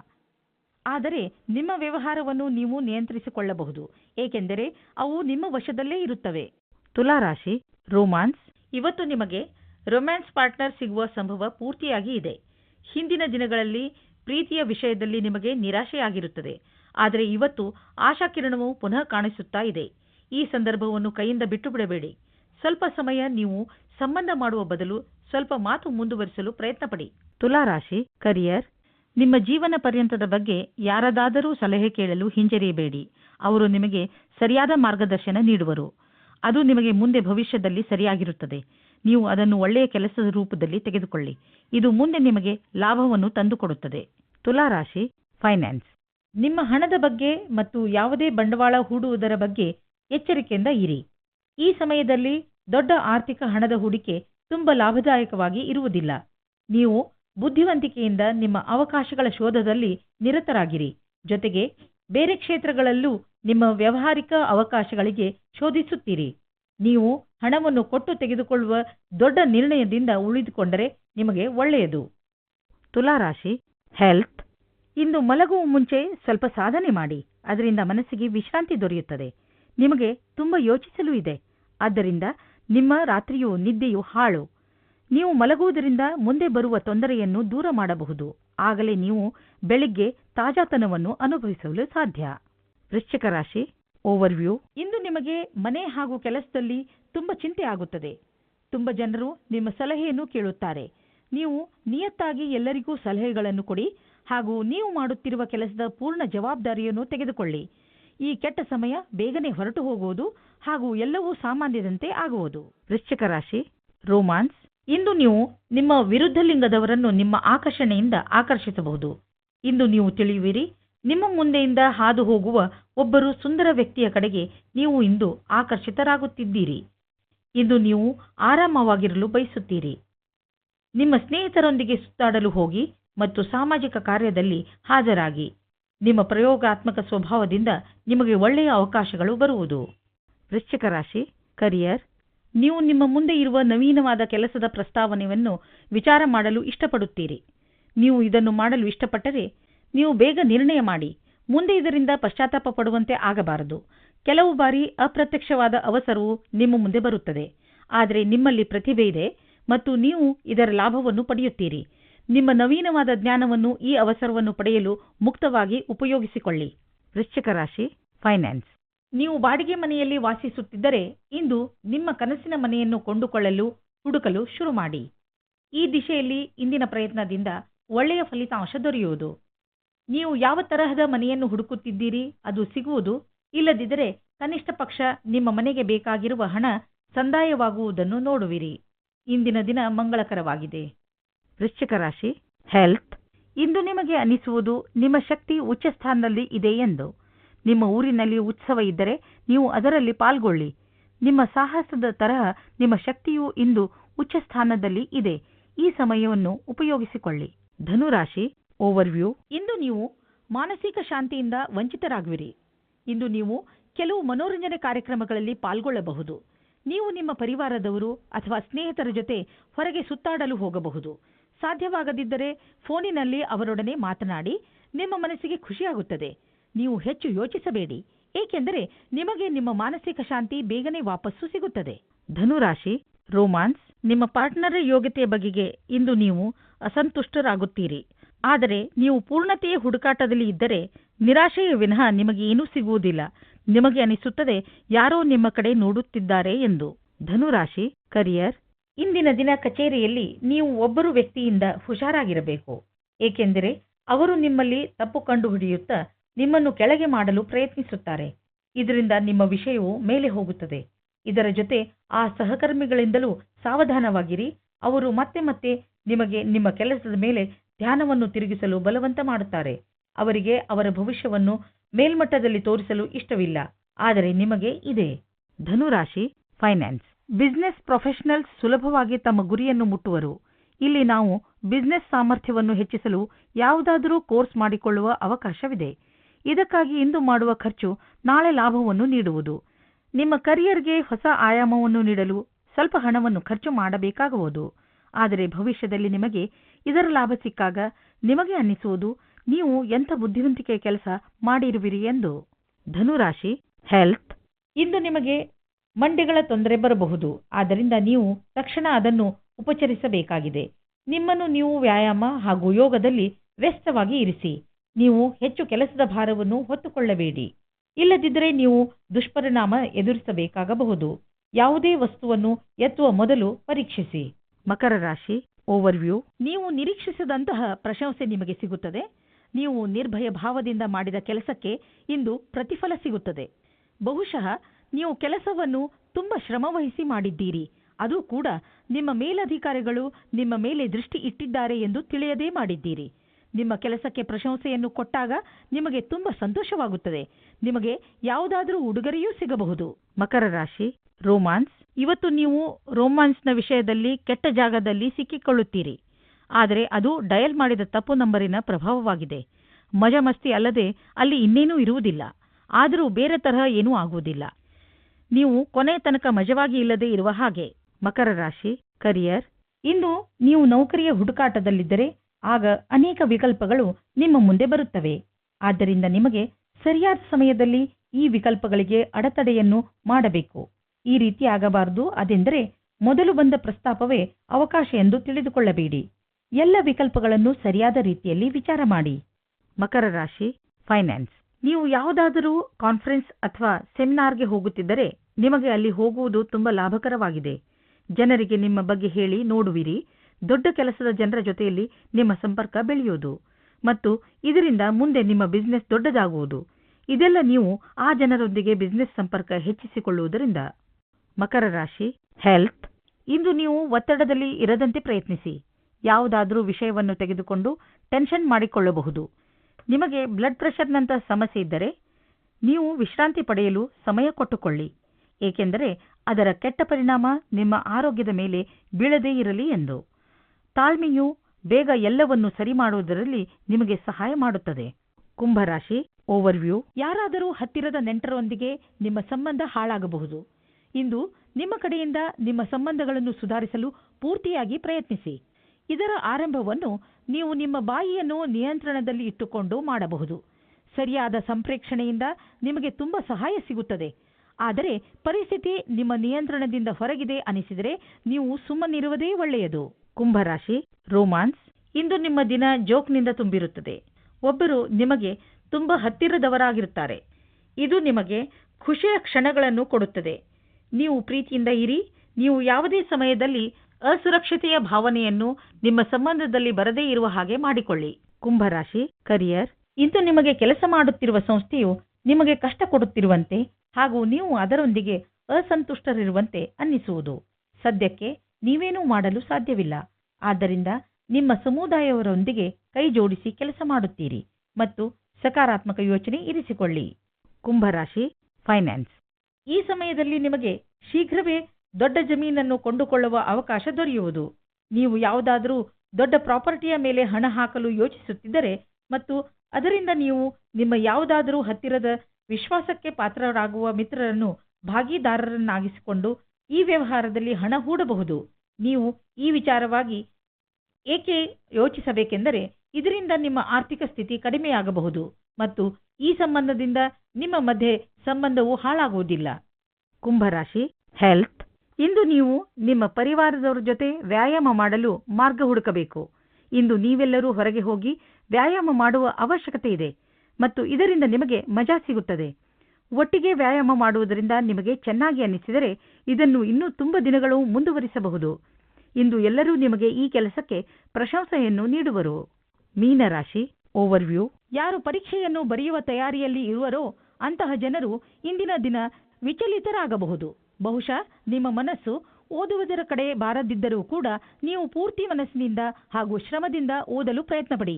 ಆದರೆ ನಿಮ್ಮ ವ್ಯವಹಾರವನ್ನು ನೀವು ನಿಯಂತ್ರಿಸಿಕೊಳ್ಳಬಹುದು. ಏಕೆಂದರೆ ಅವು ನಿಮ್ಮ ವಶದಲ್ಲೇ ಇರುತ್ತವೆ. ತುಲಾರಾಶಿ, ರೋಮಾನ್ಸ್. ಇವತ್ತು ನಿಮಗೆ ರೊಮ್ಯಾನ್ಸ್ ಪಾರ್ಟ್ನರ್ ಸಿಗುವ ಸಂಭವ ಪೂರ್ತಿಯಾಗಿ ಇದೆ. ಹಿಂದಿನ ದಿನಗಳಲ್ಲಿ ಪ್ರೀತಿಯ ವಿಷಯದಲ್ಲಿ ನಿಮಗೆ ನಿರಾಶೆಯಾಗಿರುತ್ತದೆ. ಆದರೆ ಇವತ್ತು ಆಶಾಕಿರಣವು ಪುನಃ ಕಾಣಿಸುತ್ತಾ ಇದೆ. ಈ ಸಂದರ್ಭವನ್ನು ಕೈಯಿಂದ ಬಿಟ್ಟು ಬಿಡಬೇಡಿ ಸ್ವಲ್ಪ ಸಮಯ ನೀವು ಸಂಬಂಧ ಮಾಡುವ ಬದಲು ಸ್ವಲ್ಪ ಮಾತು ಮುಂದುವರಿಸಲು ಪ್ರಯತ್ನಪಡಿ. ತುಲಾರಾಶಿ ಕರಿಯರ್, ನಿಮ್ಮ ಜೀವನ ಪರ್ಯಂತದ ಬಗ್ಗೆ ಯಾರದಾದರೂ ಸಲಹೆ ಕೇಳಲು ಹಿಂಜರಿಯಬೇಡಿ. ಅವರು ನಿಮಗೆ ಸರಿಯಾದ ಮಾರ್ಗದರ್ಶನ ನೀಡುವರು. ಅದು ನಿಮಗೆ ಮುಂದೆ ಭವಿಷ್ಯದಲ್ಲಿ ಸರಿಯಾಗಿರುತ್ತದೆ. ನೀವು ಅದನ್ನು ಒಳ್ಳೆಯ ಕೆಲಸದ ರೂಪದಲ್ಲಿ ತೆಗೆದುಕೊಳ್ಳಿ. ಇದು ಮುಂದೆ ನಿಮಗೆ ಲಾಭವನ್ನು ತಂದುಕೊಡುತ್ತದೆ. ತುಲಾರಾಶಿ ಫೈನಾನ್ಸ್ ನಿಮ್ಮ ಹಣದ ಬಗ್ಗೆ ಮತ್ತು ಯಾವುದೇ ಬಂಡವಾಳ ಹೂಡುವುದರ ಬಗ್ಗೆ ಎಚ್ಚರಿಕೆಯಿಂದ ಇರಿ. ಈ ಸಮಯದಲ್ಲಿ ದೊಡ್ಡ ಆರ್ಥಿಕ ಹಣದ ಹೂಡಿಕೆ ತುಂಬ ಲಾಭದಾಯಕವಾಗಿ ಇರುವುದಿಲ್ಲ. ನೀವು ಬುದ್ಧಿವಂತಿಕೆಯಿಂದ ನಿಮ್ಮ ಅವಕಾಶಗಳ ಶೋಧದಲ್ಲಿ ನಿರತರಾಗಿರಿ. ಜೊತೆಗೆ ಬೇರೆ ಕ್ಷೇತ್ರಗಳಲ್ಲೂ ನಿಮ್ಮ ವ್ಯಾವಹಾರಿಕ ಅವಕಾಶಗಳಿಗೆ ಶೋಧಿಸುತ್ತೀರಿ. ನೀವು ಹಣವನ್ನು ಕೊಟ್ಟು ತೆಗೆದುಕೊಳ್ಳುವ ದೊಡ್ಡ ನಿರ್ಣಯದಿಂದ ಉಳಿದುಕೊಂಡರೆ ನಿಮಗೆ ಒಳ್ಳೆಯದು. ತುಲಾರಾಶಿ ಹೆಲ್ತ್ ಇಂದು ಮಲಗುವ ಮುಂಚೆ ಸ್ವಲ್ಪ ಸಾಧನೆ ಮಾಡಿ, ಅದರಿಂದ ಮನಸ್ಸಿಗೆ ವಿಶ್ರಾಂತಿ ದೊರೆಯುತ್ತದೆ. ನಿಮಗೆ ತುಂಬ ಯೋಚಿಸಲು ಇದೆ. ಆದ್ದರಿಂದ ನಿಮ್ಮ ರಾತ್ರಿಯು, ನಿದ್ದೆಯು ಹಾಳು. ನೀವು ಮಲಗುವುದರಿಂದ ಮುಂದೆ ಬರುವ ತೊಂದರೆಯನ್ನು ದೂರ ಮಾಡಬಹುದು. ಆಗಲೇ ನೀವು ಬೆಳಿಗ್ಗೆ ತಾಜಾತನವನ್ನು ಅನುಭವಿಸಲು ಸಾಧ್ಯ. ವೃಶ್ಚಿಕ ರಾಶಿ ಓವರ್ವ್ಯೂ. ಇಂದು ನಿಮಗೆ ಮನೆ ಹಾಗೂ ಕೆಲಸದಲ್ಲಿ ತುಂಬ ಚಿಂತೆ ಆಗುತ್ತದೆ. ತುಂಬ ಜನರು ನಿಮ್ಮ ಸಲಹೆಯನ್ನು ಕೇಳುತ್ತಾರೆ. ನೀವು ನಿಯತ್ತಾಗಿ ಎಲ್ಲರಿಗೂ ಸಲಹೆಗಳನ್ನು ಕೊಡಿ ಹಾಗೂ ನೀವು ಮಾಡುತ್ತಿರುವ ಕೆಲಸದ ಪೂರ್ಣ ಜವಾಬ್ದಾರಿಯನ್ನು ತೆಗೆದುಕೊಳ್ಳಿ. ಈ ಕೆಟ್ಟ ಸಮಯ ಬೇಗನೆ ಹೊರಟು ಹೋಗುವುದು ಹಾಗೂ ಎಲ್ಲವೂ ಸಾಮಾನ್ಯದಂತೆ ಆಗುವುದು. ವೃಶ್ಚಿಕ ರಾಶಿ, ರೋಮಾನ್ಸ್. ಇಂದು ನೀವು ನಿಮ್ಮ ವಿರುದ್ಧ ಲಿಂಗದವರನ್ನು ನಿಮ್ಮ ಆಕರ್ಷಣೆಯಿಂದ ಆಕರ್ಷಿಸಬಹುದು. ಇಂದು ನೀವು ತಿಳಿಯುವಿರಿ ನಿಮ್ಮ ಮುಂದೆಯಿಂದ ಹಾದು ಹೋಗುವ ಒಬ್ಬರು ಸುಂದರ ವ್ಯಕ್ತಿಯ ಕಡೆಗೆ ನೀವು ಇಂದು ಆಕರ್ಷಿತರಾಗುತ್ತಿದ್ದೀರಿ. ಇಂದು ನೀವು ಆರಾಮವಾಗಿರಲು ಬಯಸುತ್ತೀರಿ. ನಿಮ್ಮ ಸ್ನೇಹಿತರೊಂದಿಗೆ ಸುತ್ತಾಡಲು ಹೋಗಿ ಮತ್ತು ಸಾಮಾಜಿಕ ಕಾರ್ಯದಲ್ಲಿ ಹಾಜರಾಗಿ. ನಿಮ್ಮ ಪ್ರಯೋಗಾತ್ಮಕ ಸ್ವಭಾವದಿಂದ ನಿಮಗೆ ಒಳ್ಳೆಯ ಅವಕಾಶಗಳು ಬರುವುದು. ವೃಶ್ಚಿಕ ರಾಶಿ ಕರಿಯರ್ ನೀವು ನಿಮ್ಮ ಮುಂದೆ ಇರುವ ನವೀನವಾದ ಕೆಲಸದ ಪ್ರಸ್ತಾವನೆಯನ್ನು ವಿಚಾರ ಮಾಡಲು ಇಷ್ಟಪಡುತ್ತೀರಿ. ನೀವು ಇದನ್ನು ಮಾಡಲು ಇಷ್ಟಪಟ್ಟರೆ ನೀವು ಬೇಗ ನಿರ್ಣಯ ಮಾಡಿ. ಮುಂದೆ ಇದರಿಂದ ಪಶ್ಚಾತ್ತಾಪ ಪಡುವಂತೆ ಆಗಬಾರದು. ಕೆಲವು ಬಾರಿ ಅಪ್ರತ್ಯಕ್ಷವಾದ ಅವಸರವು ನಿಮ್ಮ ಮುಂದೆ ಬರುತ್ತದೆ. ಆದರೆ ನಿಮ್ಮಲ್ಲಿ ಪ್ರತಿಭೆ ಇದೆ ಮತ್ತು ನೀವು ಇದರ ಲಾಭವನ್ನು ಪಡೆಯುತ್ತೀರಿ. ನಿಮ್ಮ ನವೀನವಾದ ಜ್ಞಾನವನ್ನು ಈ ಅವಸರವನ್ನು ಪಡೆಯಲು ಮುಕ್ತವಾಗಿ ಉಪಯೋಗಿಸಿಕೊಳ್ಳಿ. ವೃಶ್ಚಿಕ ರಾಶಿ, ಫೈನಾನ್ಸ್. ನೀವು ಬಾಡಿಗೆ ಮನೆಯಲ್ಲಿ ವಾಸಿಸುತ್ತಿದ್ದರೆ ಇಂದು ನಿಮ್ಮ ಕನಸಿನ ಮನೆಯನ್ನು ಕೊಂಡುಕೊಳ್ಳಲು, ಹುಡುಕಲು ಶುರು ಮಾಡಿ. ಈ ದಿಶೆಯಲ್ಲಿ ಇಂದಿನ ಪ್ರಯತ್ನದಿಂದ ಒಳ್ಳೆಯ ಫಲಿತಾಂಶ ದೊರೆಯುವುದು. ನೀವು ಯಾವ ತರಹದ ಮನೆಯನ್ನು ಹುಡುಕುತ್ತಿದ್ದೀರಿ? ಅದು ಸಿಗುವುದು. ಇಲ್ಲದಿದ್ದರೆ ಕನಿಷ್ಠ ಪಕ್ಷ ನಿಮ್ಮ ಮನೆಗೆ ಬೇಕಾಗಿರುವ ಹಣ ಸಂದಾಯವಾಗುವುದನ್ನು ನೋಡುವಿರಿ. ಇಂದಿನ ದಿನ ಮಂಗಳಕರವಾಗಿದೆ. ವೃಶ್ಚಿಕ ರಾಶಿ ಹೆಲ್ತ್ ಇಂದು ನಿಮಗೆ ಅನಿಸುವುದು, ನಿಮ್ಮ ಶಕ್ತಿ ಉಚ್ಚ ಸ್ಥಾನದಲ್ಲಿ ಇದೆ ಎಂದು. ನಿಮ್ಮ ಊರಿನಲ್ಲಿ ಉತ್ಸವ ಇದ್ದರೆ ನೀವು ಅದರಲ್ಲಿ ಪಾಲ್ಗೊಳ್ಳಿ. ನಿಮ್ಮ ಸಾಹಸದ ತರಹ ನಿಮ್ಮ ಶಕ್ತಿಯು ಇಂದು ಉಚ್ಚ ಸ್ಥಾನದಲ್ಲಿ ಇದೆ. ಈ ಸಮಯವನ್ನು ಉಪಯೋಗಿಸಿಕೊಳ್ಳಿ. ಧನುರಾಶಿ ಓವರ್ವ್ಯೂ. ಇಂದು ನೀವು ಮಾನಸಿಕ ಶಾಂತಿಯಿಂದ ವಂಚಿತರಾಗುವಿರಿ. ಇಂದು ನೀವು ಕೆಲವು ಮನೋರಂಜನೆ ಕಾರ್ಯಕ್ರಮಗಳಲ್ಲಿ ಪಾಲ್ಗೊಳ್ಳಬಹುದು. ನೀವು ನಿಮ್ಮ ಪರಿವಾರದವರು ಅಥವಾ ಸ್ನೇಹಿತರ ಜೊತೆ ಹೊರಗೆ ಸುತ್ತಾಡಲು ಹೋಗಬಹುದು. ಸಾಧ್ಯವಾಗದಿದ್ದರೆ ಫೋನಿನಲ್ಲಿ ಅವರೊಡನೆ ಮಾತನಾಡಿ, ನಿಮ್ಮ ಮನಸ್ಸಿಗೆ ಖುಷಿಯಾಗುತ್ತದೆ. ನೀವು ಹೆಚ್ಚು ಯೋಚಿಸಬೇಡಿ, ಏಕೆಂದರೆ ನಿಮಗೆ ನಿಮ್ಮ ಮಾನಸಿಕ ಶಾಂತಿ ಬೇಗನೆ ವಾಪಸ್ಸು ಸಿಗುತ್ತದೆ. ಧನುರಾಶಿ, ರೋಮಾನ್ಸ್, ನಿಮ್ಮ ಪಾರ್ಟ್ನರ್ ಯೋಗ್ಯತೆಯ ಬಗೆಗೆ ಇಂದು ನೀವು ಅಸಂತುಷ್ಟರಾಗುತ್ತೀರಿ. ಆದರೆ ನೀವು ಪೂರ್ಣತೆಯ ಹುಡುಕಾಟದಲ್ಲಿ ಇದ್ದರೆ ನಿರಾಶೆಯ ವಿನಃ ನಿಮಗೆ ಏನೂ ಸಿಗುವುದಿಲ್ಲ. ನಿಮಗೆ ಅನಿಸುತ್ತದೆ, ಯಾರೋ ನಿಮ್ಮ ಕಡೆ ನೋಡುತ್ತಿದ್ದಾರೆ ಎಂದು. ಧನುರಾಶಿ, ಕರಿಯರ್, ಇಂದಿನ ದಿನ ಕಚೇರಿಯಲ್ಲಿ ನೀವು ಒಬ್ಬರು ವ್ಯಕ್ತಿಯಿಂದ ಹುಷಾರಾಗಿರಬೇಕು. ಏಕೆಂದರೆ ಅವರು ನಿಮ್ಮಲ್ಲಿ ತಪ್ಪು ಕಂಡುಹಿಡಿಯುತ್ತಾ ನಿಮ್ಮನ್ನು ಕೆಳಗೆ ಮಾಡಲು ಪ್ರಯತ್ನಿಸುತ್ತಾರೆ. ಇದರಿಂದ ನಿಮ್ಮ ವಿಷಯವು ಮೇಲೆ ಹೋಗುತ್ತದೆ. ಇದರ ಜೊತೆ ಆ ಸಹಕರ್ಮಿಗಳಿಂದಲೂ ಸಾವಧಾನವಾಗಿರಿ. ಅವರು ಮತ್ತೆ ಮತ್ತೆ ನಿಮಗೆ ನಿಮ್ಮ ಕೆಲಸದ ಮೇಲೆ ಧ್ಯಾನವನ್ನು ತಿರುಗಿಸಲು ಬಲವಂತ ಮಾಡುತ್ತಾರೆ. ಅವರಿಗೆ ಅವರ ಭವಿಷ್ಯವನ್ನು ಮೇಲ್ಮಟ್ಟದಲ್ಲಿ ತೋರಿಸಲು ಇಷ್ಟವಿಲ್ಲ. ಆದರೆ ನಿಮಗೆ ಇದೆ. ಧನುರಾಶಿ ಫೈನಾನ್ಸ್ ಬಿಸ್ನೆಸ್ ಪ್ರೊಫೆಷನಲ್ಸ್ ಸುಲಭವಾಗಿ ತಮ್ಮ ಗುರಿಯನ್ನು ಮುಟ್ಟುವರು. ಇಲ್ಲಿ ನಾವು ಬಿಸ್ನೆಸ್ ಸಾಮರ್ಥ್ಯವನ್ನು ಹೆಚ್ಚಿಸಲು ಯಾವುದಾದರೂ ಕೋರ್ಸ್ ಮಾಡಿಕೊಳ್ಳುವ ಅವಕಾಶವಿದೆ. ಇದಕ್ಕಾಗಿ ಇಂದು ಮಾಡುವ ಖರ್ಚು ನಾಳೆ ಲಾಭವನ್ನು ನೀಡುವುದು. ನಿಮ್ಮ ಕರಿಯರ್ಗೆ ಹೊಸ ಆಯಾಮವನ್ನು ನೀಡಲು ಸ್ವಲ್ಪ ಹಣವನ್ನು ಖರ್ಚು ಮಾಡಬೇಕಾಗುವುದು ಆದರೆ ಭವಿಷ್ಯದಲ್ಲಿ ನಿಮಗೆ ಇದರ ಲಾಭ ಸಿಕ್ಕಾಗ ನಿಮಗೆ ಅನ್ನಿಸುವುದು, ನೀವು ಎಂಥ ಬುದ್ಧಿವಂತಿಕೆ ಕೆಲಸ ಮಾಡಿರುವಿರಿ ಎಂದು. ಧನುರಾಶಿ ಹೆಲ್ತ್ ಇಂದು ನಿಮಗೆ ಮಂಡಿಗಳ ತೊಂದರೆ ಬರಬಹುದು. ಆದ್ದರಿಂದ ನೀವು ತಕ್ಷಣ ಅದನ್ನು ಉಪಚರಿಸಬೇಕಾಗಿದೆ. ನಿಮ್ಮನ್ನು ನೀವು ವ್ಯಾಯಾಮ ಹಾಗೂ ಯೋಗದಲ್ಲಿ ವ್ಯಸ್ತವಾಗಿ ಇರಿಸಿ. ನೀವು ಹೆಚ್ಚು ಕೆಲಸದ ಭಾರವನ್ನು ಹೊತ್ತುಕೊಳ್ಳಬೇಡಿ. ಇಲ್ಲದಿದ್ದರೆ ನೀವು ದುಷ್ಪರಿಣಾಮ ಎದುರಿಸಬೇಕಾಗಬಹುದು. ಯಾವುದೇ ವಸ್ತುವನ್ನು ಎತ್ತುವ ಮೊದಲು ಪರೀಕ್ಷಿಸಿ. ಮಕರ ರಾಶಿ ಓವರ್ವ್ಯೂ ನೀವು ನಿರೀಕ್ಷಿಸದಂತಹ ಪ್ರಶಂಸೆ ನಿಮಗೆ ಸಿಗುತ್ತದೆ. ನೀವು ನಿರ್ಭಯ ಭಾವದಿಂದ ಮಾಡಿದ ಕೆಲಸಕ್ಕೆ ಇಂದು ಪ್ರತಿಫಲ ಸಿಗುತ್ತದೆ. ಬಹುಶಃ ನೀವು ಕೆಲಸವನ್ನು ತುಂಬಾ ಶ್ರಮವಹಿಸಿ ಮಾಡಿದ್ದೀರಿ. ಅದು ಕೂಡ ನಿಮ್ಮ ಮೇಲಧಿಕಾರಿಗಳು ನಿಮ್ಮ ಮೇಲೆ ದೃಷ್ಟಿ ಇಟ್ಟಿದ್ದಾರೆ ಎಂದು ತಿಳಿಯದೇ ಮಾಡಿದ್ದೀರಿ. ನಿಮ್ಮ ಕೆಲಸಕ್ಕೆ ಪ್ರಶಂಸೆಯನ್ನು ಕೊಟ್ಟಾಗ ನಿಮಗೆ ತುಂಬಾ ಸಂತೋಷವಾಗುತ್ತದೆ. ನಿಮಗೆ ಯಾವುದಾದರೂ ಉಡುಗೊರೆಯೂ ಸಿಗಬಹುದು. ಮಕರ ರಾಶಿ, ರೋಮಾನ್ಸ್ ಇವತ್ತು ನೀವು ರೋಮಾನ್ಸ್ನ ವಿಷಯದಲ್ಲಿ ಕೆಟ್ಟ ಜಾಗದಲ್ಲಿ ಸಿಕ್ಕಿಕೊಳ್ಳುತ್ತೀರಿ. ಆದರೆ ಅದು ಡಯಲ್ ಮಾಡಿದ ತಪ್ಪು ನಂಬರಿನ ಪ್ರಭಾವವಾಗಿದೆ. ಮಜಮಸ್ತಿ ಅಲ್ಲದೆ ಅಲ್ಲಿ ಇನ್ನೇನೂ ಇರುವುದಿಲ್ಲ. ಆದರೂ ಬೇರೆ ತರಹ ಏನೂ ಆಗುವುದಿಲ್ಲ. ನೀವು ಕೊನೆಯ ತನಕ ಮಜವಾಗಿ ಇಲ್ಲದೆ ಇರುವ ಹಾಗೆ. ಮಕರ ರಾಶಿ ಕರಿಯರ್ ಇಂದು ನೀವು ನೌಕರಿಯ ಹುಡುಕಾಟದಲ್ಲಿದ್ದರೆ ಆಗ ಅನೇಕ ವಿಕಲ್ಪಗಳು ನಿಮ್ಮ ಮುಂದೆ ಬರುತ್ತವೆ. ಆದ್ದರಿಂದ ನಿಮಗೆ ಸರಿಯಾದ ಸಮಯದಲ್ಲಿ ಈ ವಿಕಲ್ಪಗಳಿಗೆ ಅಡೆತಡೆಯನ್ನು ಮಾಡಬೇಕು. ಈ ರೀತಿ ಆಗಬಾರದು. ಅದೆಂದರೆ ಮೊದಲು ಬಂದ ಪ್ರಸ್ತಾಪವೇ ಅವಕಾಶ ಎಂದು ತಿಳಿದುಕೊಳ್ಳಬೇಡಿ. ಎಲ್ಲ ವಿಕಲ್ಪಗಳನ್ನು ಸರಿಯಾದ ರೀತಿಯಲ್ಲಿ ವಿಚಾರ ಮಾಡಿ. ಮಕರ ರಾಶಿ ಫೈನಾನ್ಸ್ ನೀವು ಯಾವುದಾದರೂ ಕಾನ್ಫರೆನ್ಸ್ ಅಥವಾ ಸೆಮಿನಾರ್ಗೆ ಹೋಗುತ್ತಿದ್ದರೆ ನಿಮಗೆ ಅಲ್ಲಿ ಹೋಗುವುದು ತುಂಬಾ ಲಾಭಕರವಾಗಿದೆ. ಜನರಿಗೆ ನಿಮ್ಮ ಬಗ್ಗೆ ಹೇಳಿ ನೋಡುವಿರಿ. ದೊಡ್ಡ ಕೆಲಸದ ಜನರ ಜೊತೆಯಲ್ಲಿ ನಿಮ್ಮ ಸಂಪರ್ಕ ಬೆಳೆಯುವುದು. ಮತ್ತು ಇದರಿಂದ ಮುಂದೆ ನಿಮ್ಮ ಬಿಸ್ನೆಸ್ ದೊಡ್ಡದಾಗುವುದು. ಇದೆಲ್ಲ ನೀವು ಆ ಜನರೊಂದಿಗೆ ಬಿಸ್ನೆಸ್ ಸಂಪರ್ಕ ಹೆಚ್ಚಿಸಿಕೊಳ್ಳುವುದರಿಂದ. ಮಕರ ರಾಶಿ ಹೆಲ್ತ್ ಇಂದು ನೀವು ಒತ್ತಡದಲ್ಲಿ ಇರದಂತೆ ಪ್ರಯತ್ನಿಸಿ. ಯಾವುದಾದರೂ ವಿಷಯವನ್ನು ತೆಗೆದುಕೊಂಡು ಟೆನ್ಷನ್ ಮಾಡಿಕೊಳ್ಳಬಹುದು. ನಿಮಗೆ ಬ್ಲಡ್ ಪ್ರೆಷರ್ನಂತಹ ಸಮಸ್ಯೆ ಇದ್ದರೆ ನೀವು ವಿಶ್ರಾಂತಿ ಪಡೆಯಲು ಸಮಯ ಕೊಟ್ಟುಕೊಳ್ಳಿ. ಏಕೆಂದರೆ ಅದರ ಕೆಟ್ಟ ಪರಿಣಾಮ ನಿಮ್ಮ ಆರೋಗ್ಯದ ಮೇಲೆ ಬೀಳದೇ ಇರಲಿ ಎಂದು. ತಾಳ್ಮೆಯು ಬೇಗ ಎಲ್ಲವನ್ನು ಸರಿ ಮಾಡುವುದರಲ್ಲಿ ನಿಮಗೆ ಸಹಾಯ ಮಾಡುತ್ತದೆ. ಕುಂಭರಾಶಿ ಓವರ್ವ್ಯೂ ಯಾರಾದರೂ ಹತ್ತಿರದ ನೆಂಟರೊಂದಿಗೆ ನಿಮ್ಮ ಸಂಬಂಧ ಹಾಳಾಗಬಹುದು. ಇಂದು ನಿಮ್ಮ ಕಡೆಯಿಂದ ನಿಮ್ಮ ಸಂಬಂಧಗಳನ್ನು ಸುಧಾರಿಸಲು ಪೂರ್ತಿಯಾಗಿ ಪ್ರಯತ್ನಿಸಿ. ಇದರ ಆರಂಭವನ್ನು ನೀವು ನಿಮ್ಮ ಬಾಯಿಯನ್ನು ನಿಯಂತ್ರಣದಲ್ಲಿ ಇಟ್ಟುಕೊಂಡು ಮಾಡಬಹುದು. ಸರಿಯಾದ ಸಂಪ್ರೇಕ್ಷಣೆಯಿಂದ ನಿಮಗೆ ತುಂಬಾ ಸಹಾಯ ಸಿಗುತ್ತದೆ. ಆದರೆ ಪರಿಸ್ಥಿತಿ ನಿಮ್ಮ ನಿಯಂತ್ರಣದಿಂದ ಹೊರಗಿದೆ ಅನಿಸಿದರೆ ನೀವು ಸುಮ್ಮನಿರುವುದೇ ಒಳ್ಳೆಯದು. ಕುಂಭರಾಶಿ, ರೋಮಾನ್ಸ್, ಇಂದು ನಿಮ್ಮ ದಿನ ಜೋಕ್ನಿಂದ ತುಂಬಿರುತ್ತದೆ. ಒಬ್ಬರು ನಿಮಗೆ ತುಂಬಾ ಹತ್ತಿರದವರಾಗಿರುತ್ತಾರೆ. ಇದು ನಿಮಗೆ ಖುಷಿಯ ಕ್ಷಣಗಳನ್ನು ಕೊಡುತ್ತದೆ. ನೀವು ಪ್ರೀತಿಯಿಂದ ಇರಿ. ನೀವು ಯಾವುದೇ ಸಮಯದಲ್ಲಿ ಅಸುರಕ್ಷತೆಯ ಭಾವನೆಯನ್ನು ನಿಮ್ಮ ಸಂಬಂಧದಲ್ಲಿ ಬರದೇ ಇರುವ ಹಾಗೆ ಮಾಡಿಕೊಳ್ಳಿ. ಕುಂಭರಾಶಿ ಕರಿಯರ್ ಇಂದು ನಿಮಗೆ ಕೆಲಸ ಮಾಡುತ್ತಿರುವ ಸಂಸ್ಥೆಯು ನಿಮಗೆ ಕಷ್ಟ ಕೊಡುತ್ತಿರುವಂತೆ ಹಾಗೂ ನೀವು ಅದರೊಂದಿಗೆ ಅಸಂತುಷ್ಟರಿರುವಂತೆ ಅನ್ನಿಸುವುದು. ಸದ್ಯಕ್ಕೆ ನೀವೇನೂ ಮಾಡಲು ಸಾಧ್ಯವಿಲ್ಲ. ಆದ್ದರಿಂದ ನಿಮ್ಮ ಸಮುದಾಯವರೊಂದಿಗೆ ಕೈ ಜೋಡಿಸಿ ಕೆಲಸ ಮಾಡುತ್ತೀರಿ ಮತ್ತು ಸಕಾರಾತ್ಮಕ ಯೋಚನೆ ಇರಿಸಿಕೊಳ್ಳಿ. ಕುಂಭರಾಶಿ ಫೈನಾನ್ಸ್ ಈ ಸಮಯದಲ್ಲಿ ನಿಮಗೆ ಶೀಘ್ರವೇ ದೊಡ್ಡ ಜಮೀನನ್ನು ಕೊಂಡುಕೊಳ್ಳುವ ಅವಕಾಶ ದೊರೆಯುವುದು. ನೀವು ಯಾವುದಾದರೂ ದೊಡ್ಡ ಪ್ರಾಪರ್ಟಿಯ ಮೇಲೆ ಹಣ ಹಾಕಲು ಯೋಚಿಸುತ್ತಿದ್ದರೆ ಮತ್ತು ಅದರಿಂದ ನೀವು ನಿಮ್ಮ ಯಾವುದಾದರೂ ಹತ್ತಿರದ ವಿಶ್ವಾಸಕ್ಕೆ ಪಾತ್ರರಾಗುವ ಮಿತ್ರರನ್ನು ಭಾಗಿದಾರರನ್ನಾಗಿಸಿಕೊಂಡು ಈ ವ್ಯವಹಾರದಲ್ಲಿ ಹಣ ಹೂಡಬಹುದು. ನೀವು ಈ ವಿಚಾರವಾಗಿ ಏಕೆ ಯೋಚಿಸಬೇಕೆಂದರೆ ಇದರಿಂದ ನಿಮ್ಮ ಆರ್ಥಿಕ ಸ್ಥಿತಿ ಕಡಿಮೆಯಾಗಬಹುದು ಮತ್ತು ಈ ಸಂಬಂಧದಿಂದ ನಿಮ್ಮ ಮಧ್ಯೆ ಸಂಬಂಧವು ಹಾಳಾಗುವುದಿಲ್ಲ. ಕುಂಭರಾಶಿ ಹೆಲ್ತ್ ಇಂದು ನೀವು ನಿಮ್ಮ ಪರಿವಾರದವರ ಜೊತೆ ವ್ಯಾಯಾಮ ಮಾಡಲು ಮಾರ್ಗ ಹುಡುಕಬೇಕು. ಇಂದು ನೀವೆಲ್ಲರೂ ಹೊರಗೆ ಹೋಗಿ ವ್ಯಾಯಾಮ ಮಾಡುವ ಅವಶ್ಯಕತೆ ಇದೆ ಮತ್ತು ಇದರಿಂದ ನಿಮಗೆ ಮಜಾ ಸಿಗುತ್ತದೆ. ಒಟ್ಟಿಗೆ ವ್ಯಾಯಾಮ ಮಾಡುವುದರಿಂದ ನಿಮಗೆ ಚೆನ್ನಾಗಿ ಅನಿಸಿದರೆ ಇದನ್ನು ಇನ್ನೂ ತುಂಬ ದಿನಗಳು ಮುಂದುವರಿಸಬಹುದು. ಇಂದು ಎಲ್ಲರೂ ನಿಮಗೆ ಈ ಕೆಲಸಕ್ಕೆ ಪ್ರಶಂಸೆಯನ್ನು ನೀಡುವರು. ಮೀನರಾಶಿ ಓವರ್ವ್ಯೂ. ಯಾರು ಪರೀಕ್ಷೆಯನ್ನು ಬರೆಯುವ ತಯಾರಿಯಲ್ಲಿ ಇರುವರೋ ಅಂತಹ ಜನರು ಇಂದಿನ ದಿನ ವಿಚಲಿತರಾಗಬಹುದು. ಬಹುಶಃ ನಿಮ್ಮ ಮನಸ್ಸು ಓದುವುದರ ಕಡೆ ಬಾರದಿದ್ದರೂ ಕೂಡ ನೀವು ಪೂರ್ತಿ ಮನಸ್ಸಿನಿಂದ ಹಾಗೂ ಶ್ರಮದಿಂದ ಓದಲು ಪ್ರಯತ್ನಪಡಿ.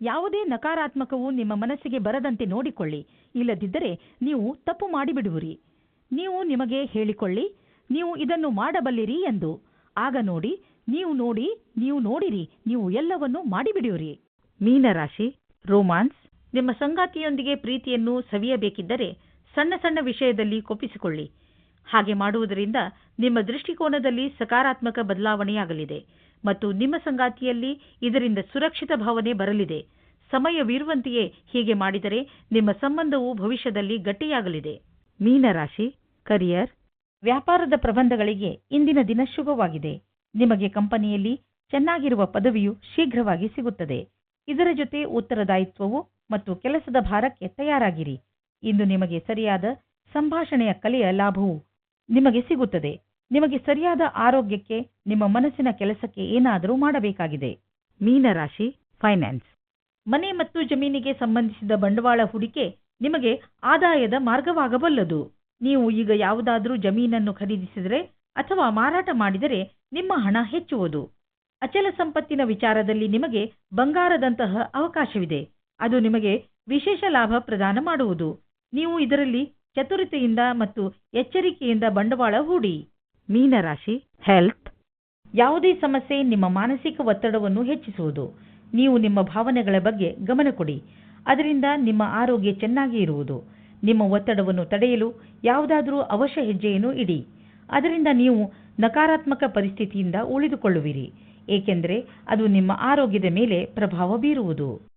ಯಾವುದೇ ನಕಾರಾತ್ಮಕವು ನಿಮ್ಮ ಮನಸ್ಸಿಗೆ ಬರದಂತೆ ನೋಡಿಕೊಳ್ಳಿ. ಇಲ್ಲದಿದ್ದರೆ ನೀವು ತಪ್ಪು ಮಾಡಿಬಿಡುವಿರಿ. ನೀವು ನಿಮಗೆ ಹೇಳಿಕೊಳ್ಳಿ, ನೀವು ಇದನ್ನು ಮಾಡಬಲ್ಲಿರಿ ಎಂದು. ಆಗ ನೋಡಿ, ನೀವು ನೋಡಿ, ನೀವು ನೋಡಿರಿ, ನೀವು ಎಲ್ಲವನ್ನೂ ಮಾಡಿಬಿಡುವಿರಿ. ಮೀನರಾಶಿ, ರೋಮಾನ್ಸ್, ನಿಮ್ಮ ಸಂಗಾತಿಯೊಂದಿಗೆ ಪ್ರೀತಿಯನ್ನು ಸವಿಯಬೇಕಿದ್ದರೆ ಸಣ್ಣ ಸಣ್ಣ ವಿಷಯದಲ್ಲಿ ಕೋಪಿಸಿಕೊಳ್ಳಿ ಹಾಗೆ ಮಾಡುವುದರಿಂದ ನಿಮ್ಮ ದೃಷ್ಟಿಕೋನದಲ್ಲಿ ಸಕಾರಾತ್ಮಕ ಬದಲಾವಣೆಯಾಗಲಿದೆ ಮತ್ತು ನಿಮ್ಮ ಸಂಗಾತಿಯಲ್ಲಿ ಇದರಿಂದ ಸುರಕ್ಷಿತ ಭಾವನೆ ಬರಲಿದೆ. ಸಮಯವಿರುವಂತೆಯೇ ಹೀಗೆ ಮಾಡಿದರೆ ನಿಮ್ಮ ಸಂಬಂಧವು ಭವಿಷ್ಯದಲ್ಲಿ ಗಟ್ಟಿಯಾಗಲಿದೆ. ಮೀನರಾಶಿ, ಕರಿಯರ್, ವ್ಯಾಪಾರದ ಪ್ರಬಂಧಗಳಿಗೆ ಇಂದಿನ ದಿನ ಶುಭವಾಗಿದೆ. ನಿಮಗೆ ಕಂಪನಿಯಲ್ಲಿ ಚೆನ್ನಾಗಿರುವ ಪದವಿಯು ಶೀಘ್ರವಾಗಿ ಸಿಗುತ್ತದೆ. ಇದರ ಜೊತೆ ಉತ್ತರದಾಯಿತ್ವವು ಮತ್ತು ಕೆಲಸದ ಭಾರಕ್ಕೆ ತಯಾರಾಗಿರಿ. ಇಂದು ನಿಮಗೆ ಸರಿಯಾದ ಸಂಭಾಷಣೆಯ ಕಲೆಯ ಲಾಭವು ನಿಮಗೆ ಸಿಗುತ್ತದೆ. ನಿಮಗೆ ಸರಿಯಾದ ಆರೋಗ್ಯಕ್ಕೆ, ನಿಮ್ಮ ಮನಸ್ಸಿನ ಕೆಲಸಕ್ಕೆ ಏನಾದರೂ ಮಾಡಬೇಕಾಗಿದೆ. ಮೀನರಾಶಿ, ಫೈನಾನ್ಸ್. ಮನೆ ಮತ್ತು ಜಮೀನಿಗೆ ಸಂಬಂಧಿಸಿದ ಬಂಡವಾಳ ಹೂಡಿಕೆ ನಿಮಗೆ ಆದಾಯದ ಮಾರ್ಗವಾಗಬಲ್ಲದು. ನೀವು ಈಗ ಯಾವುದಾದರೂ ಜಮೀನನ್ನು ಖರೀದಿಸಿದರೆ ಅಥವಾ ಮಾರಾಟ ಮಾಡಿದರೆ ನಿಮ್ಮ ಹಣ ಹೆಚ್ಚುವುದು. ಅಚಲ ಸಂಪತ್ತಿನ ವಿಚಾರದಲ್ಲಿ ನಿಮಗೆ ಬಂಗಾರದಂತಹ ಅವಕಾಶವಿದೆ. ಅದು ನಿಮಗೆ ವಿಶೇಷ ಲಾಭ ಪ್ರದಾನ ಮಾಡುವುದು. ನೀವು ಇದರಲ್ಲಿ ಚತುರತೆಯಿಂದ ಮತ್ತು ಎಚ್ಚರಿಕೆಯಿಂದ ಬಂಡವಾಳ ಹೂಡಿ. ಮೀನರಾಶಿ ಹೆಲ್ತ್ ಯಾವುದೇ ಸಮಸ್ಯೆ ನಿಮ್ಮ ಮಾನಸಿಕ ಒತ್ತಡವನ್ನು ಹೆಚ್ಚಿಸುವುದು. ನೀವು ನಿಮ್ಮ ಭಾವನೆಗಳ ಬಗ್ಗೆ ಗಮನ ಕೊಡಿ. ಅದರಿಂದ ನಿಮ್ಮ ಆರೋಗ್ಯ ಚೆನ್ನಾಗಿ ಇರುವುದು. ನಿಮ್ಮ ಒತ್ತಡವನ್ನು ತಡೆಯಲು ಯಾವುದಾದರೂ ಅವಶ್ಯ ಹೆಜ್ಜೆಯನ್ನು ಇಡಿ. ಅದರಿಂದ ನೀವು ನಕಾರಾತ್ಮಕ ಪರಿಸ್ಥಿತಿಯಿಂದ ಉಳಿದುಕೊಳ್ಳುವಿರಿ. ಏಕೆಂದರೆ ಅದು ನಿಮ್ಮ ಆರೋಗ್ಯದ ಮೇಲೆ ಪ್ರಭಾವ ಬೀರುವುದು.